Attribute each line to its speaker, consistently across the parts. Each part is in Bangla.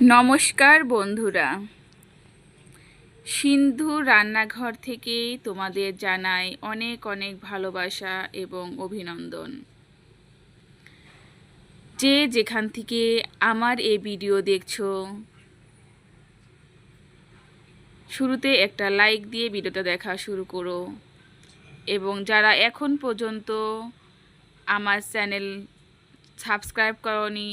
Speaker 1: নমস্কার বন্ধুরা। সিন্ধু রান্নাঘর থেকে তোমাদের জানাই অনেক অনেক ভালোবাসা এবং অভিনন্দন। যে যেখান থেকে আমার এই ভিডিও দেখছ, শুরুতে একটা লাইক দিয়ে ভিডিওটা দেখা শুরু করো এবং যারা এখন পর্যন্ত আমার চ্যানেল সাবস্ক্রাইব করনি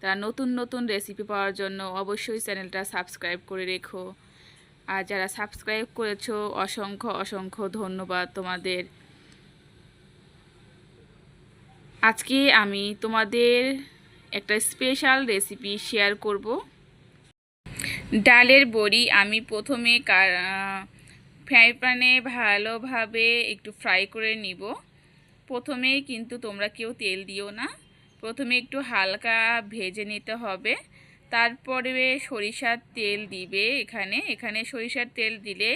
Speaker 1: তারা নতুন নতুন রেসিপি পাওয়ার জন্য অবশ্যই চ্যানেলটা সাবস্ক্রাইব করে রেখো। আর যারা সাবস্ক্রাইব করেছ, অসংখ্য অসংখ্য ধন্যবাদ তোমাদের। আজকে আমি তোমাদের একটা স্পেশাল রেসিপি শেয়ার করব। ডালের বড়ি আমি প্রথমে ফ্রাই প্যানে ভালোভাবে একটু ফ্রাই করে নিব। প্রথমেই কিন্তু তোমরা কেউ তেল দিও না। প্রথমে একটু হালকা ভেজে নিতে হবে। তারপরে সরিষার তেল দিবে এখানে। এখানে সরিষার তেল দিলে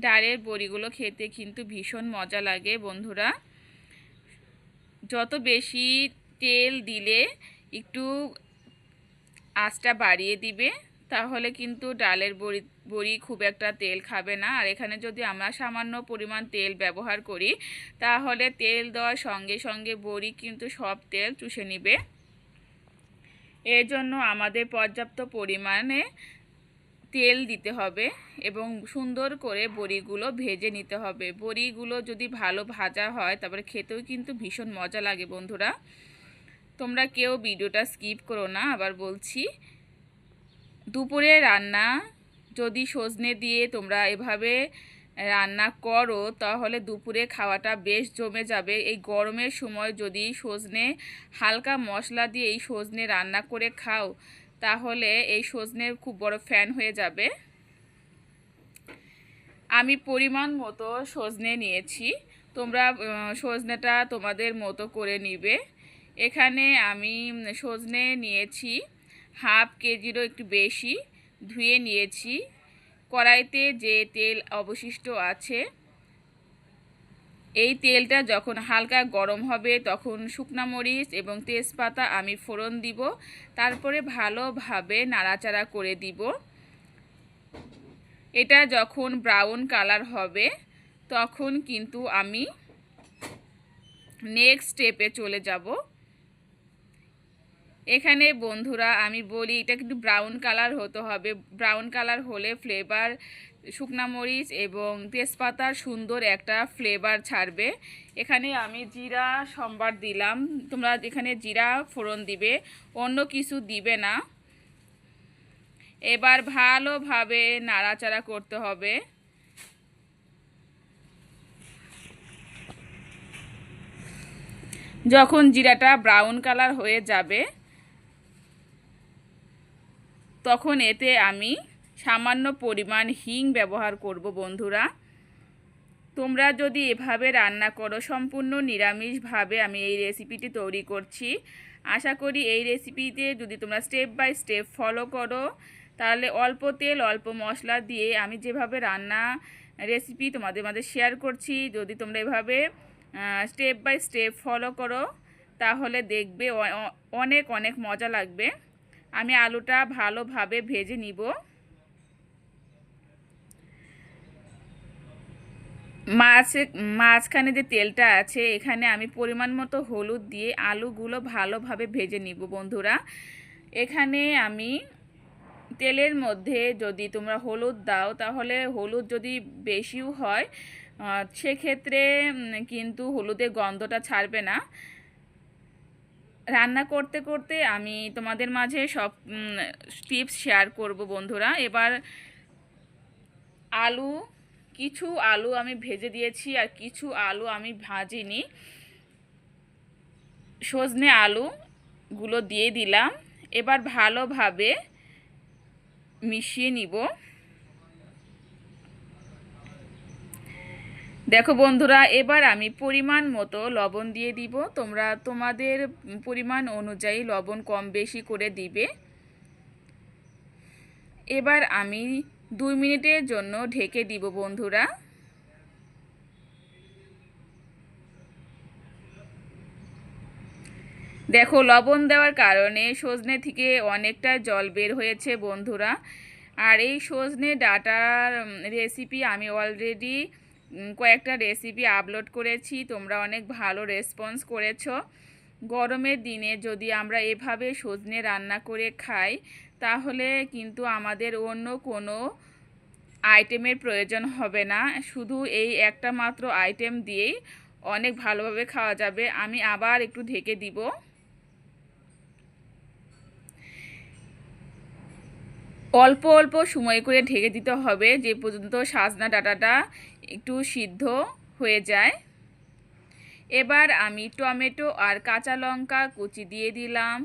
Speaker 1: ডালের বড়িগুলো খেতে কিন্তু ভীষণ মজা লাগে বন্ধুরা। যত বেশি তেল দিলে একটু আঁচটা বাড়িয়ে দিবে। তাহলে কিন্তু ডালের বড়ি বড়ি খুব একটা তেল খাবে না। আর এখানে যদি আমরা সামান্য পরিমাণ তেল ব্যবহার করি, তাহলে তেল দেওয়ার সঙ্গে সঙ্গে বড়ি কিন্তু সব তেল চুষে নিবে। এর জন্য আমাদের পর্যাপ্ত পরিমাণে তেল দিতে হবে এবং সুন্দর করে বড়িগুলো ভেজে নিতে হবে। বড়িগুলো যদি ভালো ভাজা হয়, তারপরে খেতেও কিন্তু ভীষণ মজা লাগে বন্ধুরা। তোমরা কেউ ভিডিওটা স্কিপ করো না, আবার বলছি। দুপুরে রান্না যদি সজনে দিয়ে তোমরা এভাবে রান্না করো, তাহলে দুপুরে খাওয়াটা বেশ জমে যাবে। এই গরমের সময় যদি সজনে, হালকা মশলা দিয়ে এই সজনে রান্না করে খাও, তাহলে এই সজনের খুব বড় ফ্যান হয়ে যাবে। আমি পরিমাণ মতো সজনে নিয়েছি। তোমরা সজনেটা তোমাদের মতো করে নিবে। এখানে আমি সজনে নিয়েছি হাফ কেজিরও একটু বেশি ধুয়ে নিয়েছি। কড়াইতে যে তেল অবশিষ্ট আছে, এই তেলটা যখন হালকা গরম হবে তখন শুকনা মরিচ এবং তেজপাতা আমি ফোড়ন দিব, তারপরে ভালোভাবে নাড়াচাড়া করে দিব। এটা যখন ব্রাউন কালার হবে তখন কিন্তু আমি নেক্সট স্টেপে চলে যাব। এখানে বন্ধুরা আমি বলি, এটা কিন্তু ব্রাউন কালার হতে হবে। ব্রাউন কালার হলে ফ্লেভার শুকনা মরিচ এবং তেজপাতার সুন্দর একটা ফ্লেভার ছাড়বে। এখানে আমি জিরা, সম্বার দিলাম। তোমরা এখানে জিরা ফোড়ন দিবে, অন্য কিছু দিবে না। এবার ভালোভাবে নাড়াচাড়া করতে হবে। যখন জিরাটা ব্রাউন কালার হয়ে যাবে তখন এতে আমি সামান্য পরিমাণ হিং ব্যবহার করব, বন্ধুরা। তোমরা যদি এভাবে রান্না করো, সম্পূর্ণ নিরামিষভাবে আমি এই রেসিপিটি তৈরি করছি। আশা করি এই রেসিপিতে যদি তোমরা স্টেপ বাই স্টেপ ফলো করো, তাহলে অল্প তেল, অল্প মশলা দিয়ে আমি যেভাবে রান্না রেসিপি তোমাদের মাঝে শেয়ার করছি, যদি তোমরা এভাবে স্টেপ বাই স্টেপ ফলো করো, তাহলে দেখবে অনেক অনেক মজা লাগবে। আমি আলুটা ভালোভাবে ভেজে নিব। মাছে, মাঝখানে যে তেলটা আছে, এখানে আমি পরিমাণ মতো হলুদ দিয়ে আলুগুলো ভালোভাবে ভেজে নিব বন্ধুরা। এখানে আমি তেলের মধ্যে যদি তোমরা হলুদ দাও, তাহলে হলুদ যদি বেশিও হয় সেক্ষেত্রে কিন্তু হলুদের গন্ধটা ছাড়বে না। রান্না করতে করতে আমি তোমাদের মাঝে সব টিপস শেয়ার করব বন্ধুরা। এবার আলু, কিছু আলু আমি ভেজে দিয়েছি আর কিছু আলু আমি ভাজিনি। সজনে আলুগুলো দিয়ে দিলাম। এবার ভালোভাবে মিশিয়ে নিব। দেখো বন্ধুরা, এবার আমি পরিমাণ মতো লবণ দিয়ে দিব। তোমরা তোমাদের পরিমাণ অনুযায়ী লবণ কম বেশি করে দিবে। এবার আমি দুই মিনিটের জন্য ঢেকে দিব বন্ধুরা। দেখো, লবণ দেওয়ার কারণে সজনে থেকে অনেকটা জল বের হয়েছে বন্ধুরা। আর এই সজনে ডাটার রেসিপি আমি অলরেডি কয়েকটা রেসিপি আপলোড করেছি, তোমরা অনেক ভালো রেসপন্স করেছ। গরমের দিনে যদি আমরা এভাবে সজনে রান্না করে খাই, তাহলে কিন্তু আমাদের অন্য কোনো আইটেমের প্রয়োজন হবে না। শুধু এই একটা মাত্র আইটেম দিয়েই অনেক ভালোভাবে খাওয়া যাবে। আমি আবার একটু ঢেকে দিব। অল্প অল্প সময় করে ঢেকে দিতে হবে, যে পর্যন্ত সাজনা ডাটাটা একটু সিদ্ধ হয়ে যায়। এবার আমি টমেটো আর কাঁচা লঙ্কা কুচি দিয়ে দিলাম।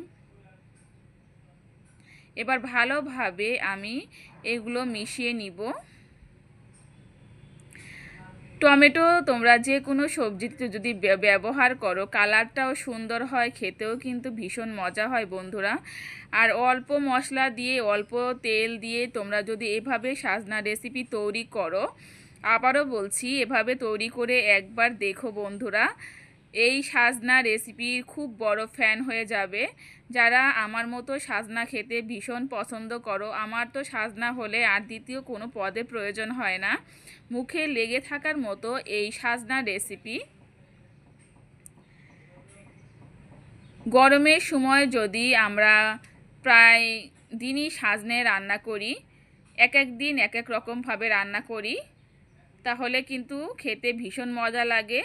Speaker 1: এবার ভালোভাবে আমি এগুলো মিশিয়ে নিব। টমেটো তোমরা যে কোনো সবজিতে যদি ব্যবহার করো, কালারটাও সুন্দর হয়, খেতেও কিন্তু ভীষণ মজা হয় বন্ধুরা। আর অল্প মশলা দিয়ে, অল্প তেল দিয়ে তোমরা যদি এভাবে সাজনা রেসিপি তৈরি করো আবারও বলছি, এভাবে তৈরি করে একবার দেখো বন্ধুরা। এই সাজনা রেসিপির খুব বড় ফ্যান হয়ে যাবে। যারা আমার মতো সাজনা খেতে ভীষণ পছন্দ করো, আমার তো সাজনা হলে আর দ্বিতীয় কোনো পদে প্রয়োজন হয় না। মুখে লেগে থাকার মতো এই সাজনা রেসিপি গরমের সময় যদি আমরা প্রায় দিনই সাজনে রান্না করি, এক এক দিন এক এক রকমভাবে রান্না করি তাহলে কিন্তু খেতে ভীষণ মজা লাগে।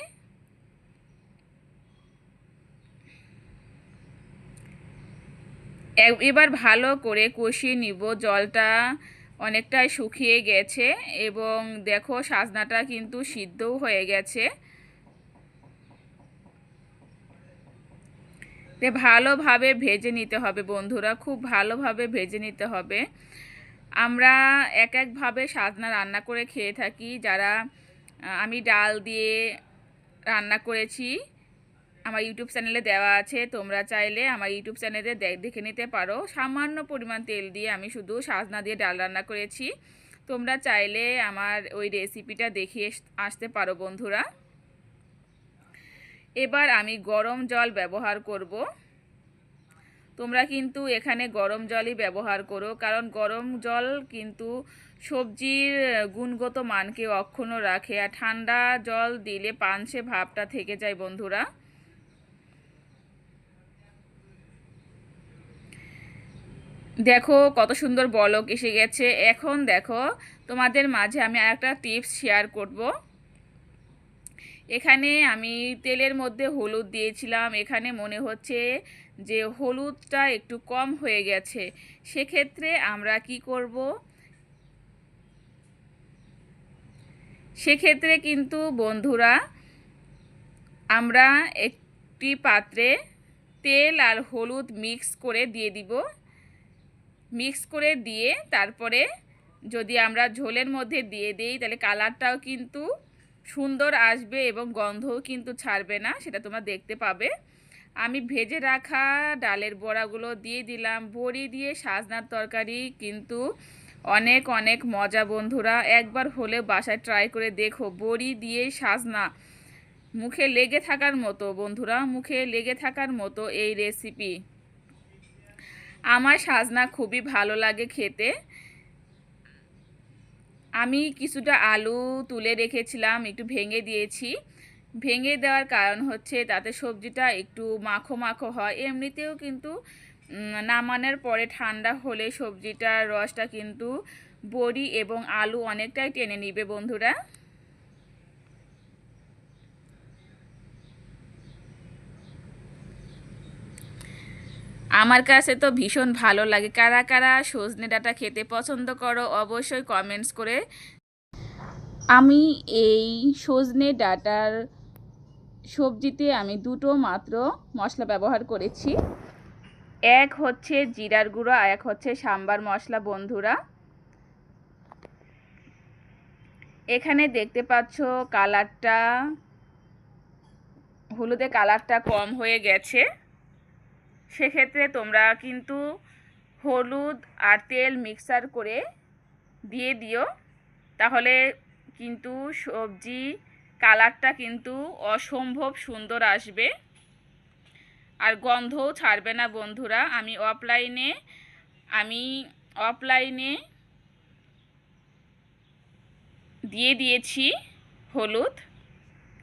Speaker 1: এবার ভালো করে কষিয়ে নিব, জলটা অনেকটাই শুকিয়ে গেছে এবং দেখো সাজনাটা কিন্তু সিদ্ধও হয়ে গেছে। ভালোভাবে ভেজে নিতে হবে বন্ধুরা, খুব ভালোভাবে ভেজে নিতে হবে। আমরা এক একভাবে সাজনা রান্না করে খেয়ে থাকি। যারা আমি ডাল দিয়ে রান্না করেছি, আমার ইউটিউব চ্যানেলে দেওয়া আছে, তোমরা চাইলে আমার ইউটিউব চ্যানেলে দেখে নিতে পারো। সামান্য পরিমাণ তেল দিয়ে আমি শুধু সাজনা দিয়ে ডাল রান্না করেছি। তোমরা চাইলে আমার ওই রেসিপিটা দেখিয়ে আসতে পারো বন্ধুরা। এবার আমি গরম জল ব্যবহার করব। তোমরা কিন্তু এখানে গরম জলই ব্যবহার করো, কারণ গরম জল কিন্তু সবজির গুণগত মানকে অক্ষুণ্ণ রাখে, আর ঠান্ডা জল দিলে পানসে ভাবটা থেকে যায় বন্ধুরা। দেখো কত সুন্দর বলক এসে গেছে। এখন দেখো তোমাদের মাঝে আমি আর একটা টিপস শেয়ার করব। এখানে আমি তেলের মধ্যে হলুদ দিয়েছিলাম। এখানে মনে হচ্ছে যে হলুদটা একটু কম হয়ে গেছে। সেক্ষেত্রে আমরা কি করব? সেক্ষেত্রে কিন্তু বন্ধুরা, আমরা একটি পাত্রে তেল আর হলুদ মিক্স করে দিয়ে দিব। মিক্স করে দিয়ে তারপরে যদি আমরা ঝোলের মধ্যে দিয়ে দিই, তাহলে কালারটাও কিন্তু সুন্দর আসবে এবং গন্ধও কিন্তু ছাড়বে না, সেটা তোমরা দেখতে পাবে। আমি ভেজে রাখা ডালের বড়াগুলো দিয়ে দিলাম। বড়ি দিয়ে সাজনার তরকারি কিন্তু অনেক অনেক মজা বন্ধুরা। একবার হলে বাসায় ট্রাই করে দেখো, বড়ি দিয়ে সাজনা। মুখে লেগে থাকার মতো বন্ধুরা, মুখে লেগে থাকার মতো এই রেসিপি আমার সাজনা খুবই ভালো লাগে খেতে। আমি কিছুটা আলু তুলে রেখেছিলাম, একটু ভেঙে দিয়েছি। ভেঙে দেওয়ার কারণ হচ্ছে তাতে সবজিটা একটু মাখো মাখো হয়। এমনিতেও কিন্তু নামানোর পরে ঠান্ডা হলে সবজিটার রসটা কিন্তু বড়ি এবং আলু অনেকটাই টেনে নিবে বন্ধুরা। আমার কাছে তো ভীষণ ভালো লাগে। কারা কারা সজনে ডাটা খেতে পছন্দ করো অবশ্যই কমেন্টস করে। আমি এই সজনে ডাটার সবজিতে আমি দুটো মাত্র মশলা ব্যবহার করেছি। এক হচ্ছে জিরার গুঁড়ো আর এক হচ্ছে সাম্বার মশলা, বন্ধুরা। এখানে দেখতে পাচ্ছ কালারটা, হলুদে কালারটা কম হয়ে গেছে। সেক্ষেত্রে তোমরা কিন্তু হলুদ আর তেল মিক্সার করে দিয়ে দিও। তাহলে কিন্তু সবজি কালারটা কিন্তু অসম্ভব সুন্দর আসবে। আর গন্ধও ছাড়বে না বন্ধুরা। আমি অফলাইনে আমি অফলাইনে দিয়ে দিয়েছি হলুদ।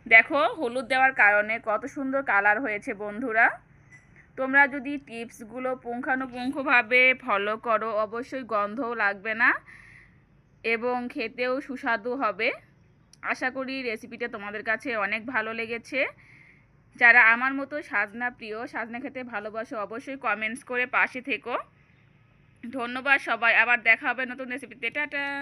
Speaker 1: দেখো, হলুদ দেওয়ার কারণে কত সুন্দর কালার হয়েছে বন্ধুরা। তোমরা যদি টিপসগুলো পুঙ্খানুপুঙ্খভাবে ফলো করো, অবশ্যই গন্ধও লাগবে না এবং খেতেও সুস্বাদু হবে। আশা করি রেসিপিটা তোমাদের কাছে অনেক ভালো লেগেছে। যারা আমার মতো সাজনা প্রিয়, সাজনা খেতে ভালোবাসো, অবশ্যই কমেন্টস করে পাশে থেকো। ধন্যবাদ সবাই, আবার দেখা হবে নতুন রেসিপিতে টাটা!